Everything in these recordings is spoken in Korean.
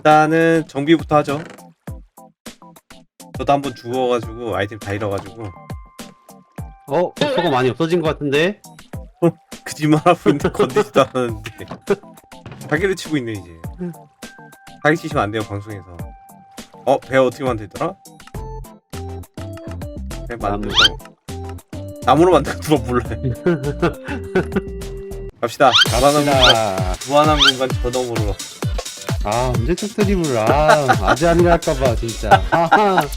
일단은 정비부터 하죠. 저도 한번 죽어가지고 아이템 다 잃어가지고 어? 소가 많이 없어진 것 같은데? 거짓말하고 있는데 건드지도 않았는데 사기를 치고 있네 이제 사기 치시면 안 돼요 방송에서 어? 배 어떻게 만들더라? 배 만들고 나무로 거 몰라요 갑시다 무한한 공간. 무한한 공간 저덤으로 아, 언제적 드립을, 아, 아재 아니라 할까봐, 진짜. 아하.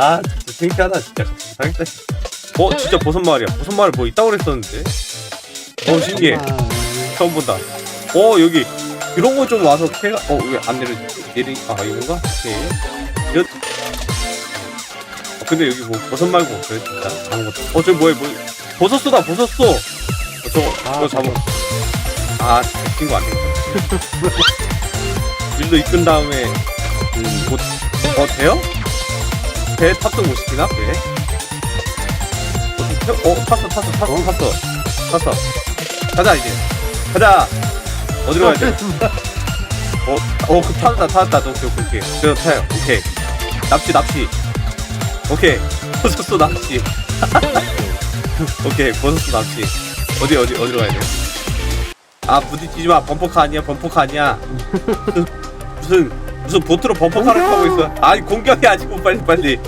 아 진짜 창피하다 진짜 갑자기 사겠다 어 진짜 버섯 마을이야 버섯 마을 뭐 있다고 그랬었는데 어 신기해 아, 처음 본다. 어 여기 이런 거 좀 와서 캐가 어왜 안 내려 내리 아 이건가? 오케이. 이런 어, 근데 여기 뭐 버섯 말고 없어요 진짜 아무것도. 어 저기 뭐야 뭐 버섯 쏘다 버섯 쏘. 어, 저거 저거 아, 잡아. 아 친구 안 되겠다. 밀로 이끈 다음에 음, 뭐, 어 돼요? 배 탑승 못 시키나? 배? 어, 좀 태- 어 탔어 탔어 탔어 어? 탔어 탔어 가자 이제 가자 어디로 가야 돼? 어, 어, 그 타다 타다 오케이 오케이 오케이 저 타요 오케이 납치 납치 오케이 버섯소 납치 오케이 버섯소 납치 어디 어디 어디로 가야 돼? 아 부딪히지 마 범퍼카 아니야 범퍼카 아니야 무슨 무슨 보트로 범퍼카를 타고 있어 아니 공격이 아니고 빨리 빨리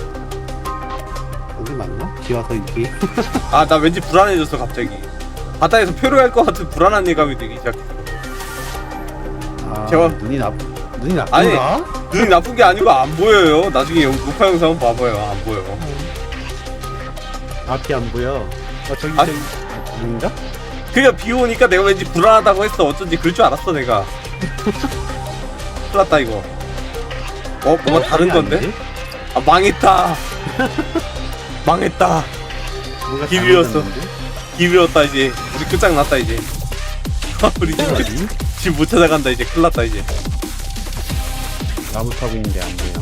어디 맞나? 비 와서 이렇게. 아 나 왠지 불안해졌어 갑자기 바다에서 표류할 것 같은 불안한 예감이 들기 시작했어 아, 제가- 눈이 나, 눈이 나쁜가? 아니. 눈이 나쁜 게 아니고 안 보여요 나중에 영- 녹화 영상 한번 봐봐요 안 보여 앞이 안 보여. 어, 저기, 아. 저기. 아닌가? 그냥 비 오니까 내가 왠지 불안하다고 했어 어쩐지 그럴 줄 알았어 내가 큰일 났다 이거. 어 뭔가 다른 건데? 아 망했다. 망했다. 뭔가. 잘못됐는데? 기울었다 이제. 우리 끝장났다 이제. 우리 지금 어디? 집못 찾아간다 이제. 큰일 났다 이제. 나무 타고 있는데 안 보여.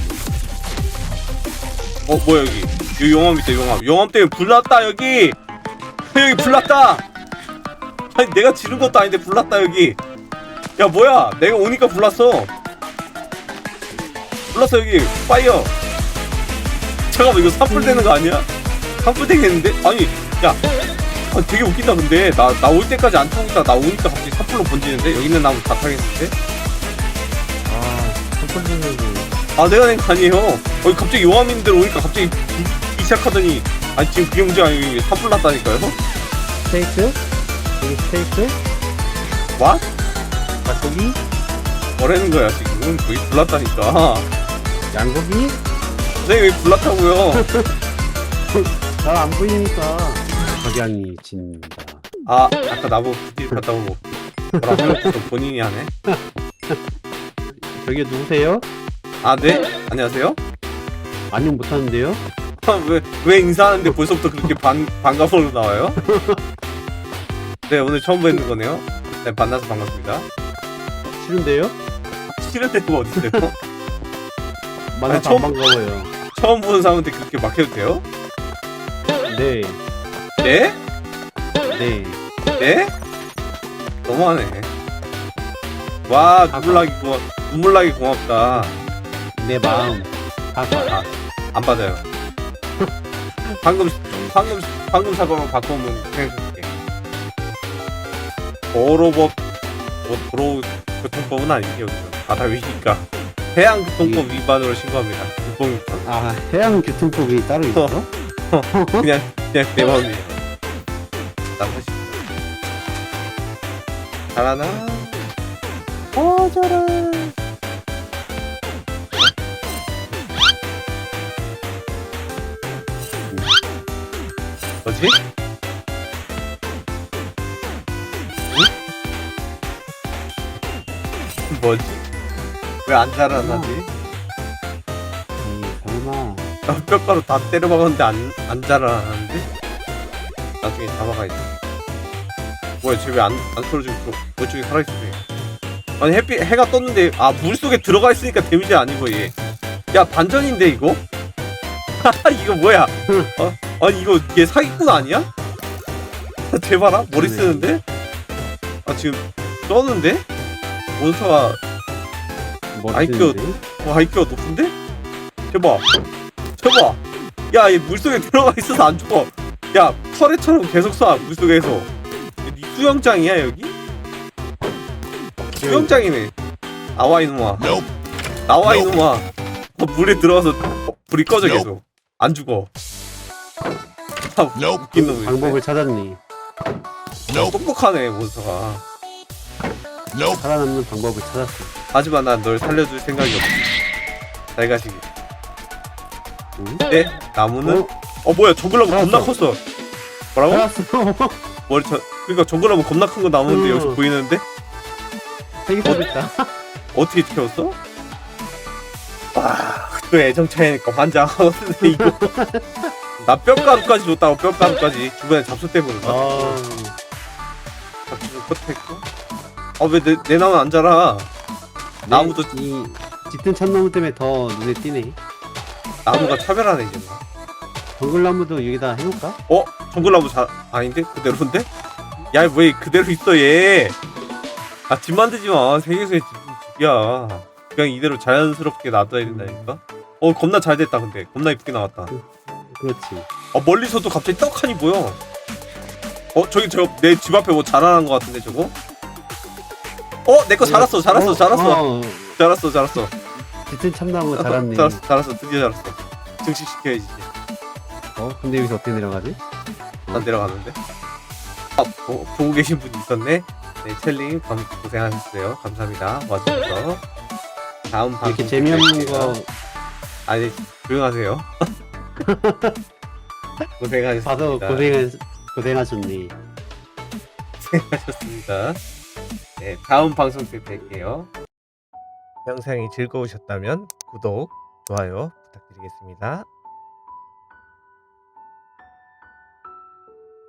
어 뭐야 여기? 여기 용암 있다 용암. 용암 때문에 불났다 여기! 여기 불났다! 아니 내가 지른 것도 아닌데 불났다 여기. 야 뭐야? 내가 오니까 불났어 불났어 여기 파이어 잠깐만 이거 산불 되는 거 아니야? 산불 되겠는데? 아니 야 아, 되게 웃긴다 근데 나 나 올 때까지 안 타고 있다가 나 오니까 갑자기 산불로 번지는데 여기 있는 나무 다 타겠는데? 아, 첫 번째는 아 내가 낸 거 아니에요 어 갑자기 용암인들 오니까 갑자기 불기 시작하더니 아니 지금 그게 문제 아니고 산불 났다니까요? 스테이크? 여기 스테이크? 와? 닭고기? 뭐라는 거야 지금 거기 불났다니까 양고기? 선생님 여기 불났다고요 잘 안 보이니까 석양이 진다 아 아까 나보고 부딜 봤다고 뭐라 해놓고 또 본인이 하네 저게 누구세요? 아 네? 안녕하세요? 안녕 못하는데요? 아, 왜, 왜 인사하는데 벌써부터 그렇게 반, 반가워로 나와요? 네 오늘 처음 뵙는 거네요 네 만나서 반갑습니다 싫은데요? 싫은 데가 어딨어요? 아니, 처음- 안 반가워요 처음 보는 사람한테 그렇게 막 해도 돼요? 네 네? 네. 네? 너무하네. 와 눈물 나기 고 눈물 나기 고맙다. 내 마음 사과 아, 안 받아요. 방금 방금 방금 사과만 바꾸면 생각할게. 도로법 뭐 도로 교통법은 아니지 여기는 바다 위니까 해양 교통법 위반으로 신고합니다. 불법입니다. 아 해양 교통법이 따로 있어? 그냥 그냥 내 마음이에요. 난 사실 잘하나? 어 잘해. 뭐지? 응? 뭐지? 왜 안 자라나지? 음, 설마 나 뼈가루 다 때려 박았는데 안, 안 자라나는데? 나중에 잡아가야지. 뭐야, 쟤 왜 안, 안 떨어지고 저, 저쪽에 살아있어, 쟤. 아니, 햇빛, 해가 떴는데, 아, 물 속에 들어가 있으니까 데미지 아니고, 얘. 야, 반전인데, 이거? 이거 뭐야? 어? 아니, 이거, 얘 사기꾼 아니야? 쟤 봐라, 머리. 쓰는데? 아, 지금, 떴는데? 몬스터가, 머리 아이큐. 와 아이큐가 높은데? 대박. 대박 야이 물속에 들어가 있어서 안 죽어. 야 터렛처럼 계속 쏴 물속에서. 이 수영장이야 여기? 수영장이네. 나와 이놈아. 나와 이놈아. 어, 물에 들어가서 어, 불이 꺼져 계속. 안 죽어. 아, 웃긴 놈이 방법을 찾았니? 똑똑하네 몬스터가. 살아남는 방법을 찾았어. 하지만 난 널 살려줄 생각이 없어 잘 가시게 응? 네? 나무는? 어? 어 뭐야 정글나무 겁나. 컸어 뭐라고? 알았어. 머리 쳐 그니까 정글나무 겁나 큰 거 나무인데 응. 여기서 보이는데? 생기고 있다. 어떻게 키웠어? 와 또 애정 차이니까 환장하거든 이거 나 뼈가루까지 줬다고 뼈가루까지 주변에 잡초 때문에 아, 잡초 컷했고 아왜 내 내 나무 안 자라 나무도 네, 이 짙은 참나무 때문에 더 눈에 띄네. 나무가 차별하네 이제 막. 정글나무도 여기다 해놓을까? 어? 정글나무 잘 아닌데? 그대로인데? 야 왜 그대로 있어 얘 아 집 만들지 마 세계에서의 집이야 그냥 이대로 자연스럽게 놔둬야 된다니까 어 겁나 잘 됐다 근데 겁나 이쁘게 나왔다 그렇지. 어 멀리서도 갑자기 떡하니 보여 어 저기 저 내 집 앞에 뭐 자라난 것 같은데 저거 어 내거 자랐어 자랐어 어, 자랐어. 어, 자랐어 자랐어. 짙은 참나무 자랐네. 자랐어 자랐어. 드디어 자랐어. 증식시켜야지 이제. 어, 근데 여기서 어떻게 내려가지? 안 내려가는데. 아 보, 보고 계신 분이 있었네. 네 첼링 밤 고생하셨어요. 감사합니다. 와주셔서. 다음 방송 이렇게 재미없는 기대할게요. 거. 아니 조용하세요. 고생하셨습니다. 봐서 고생 고생하셨네. 고생하셨습니다 네 다음 방송 때 뵐게요. 영상이 즐거우셨다면 구독 좋아요 부탁드리겠습니다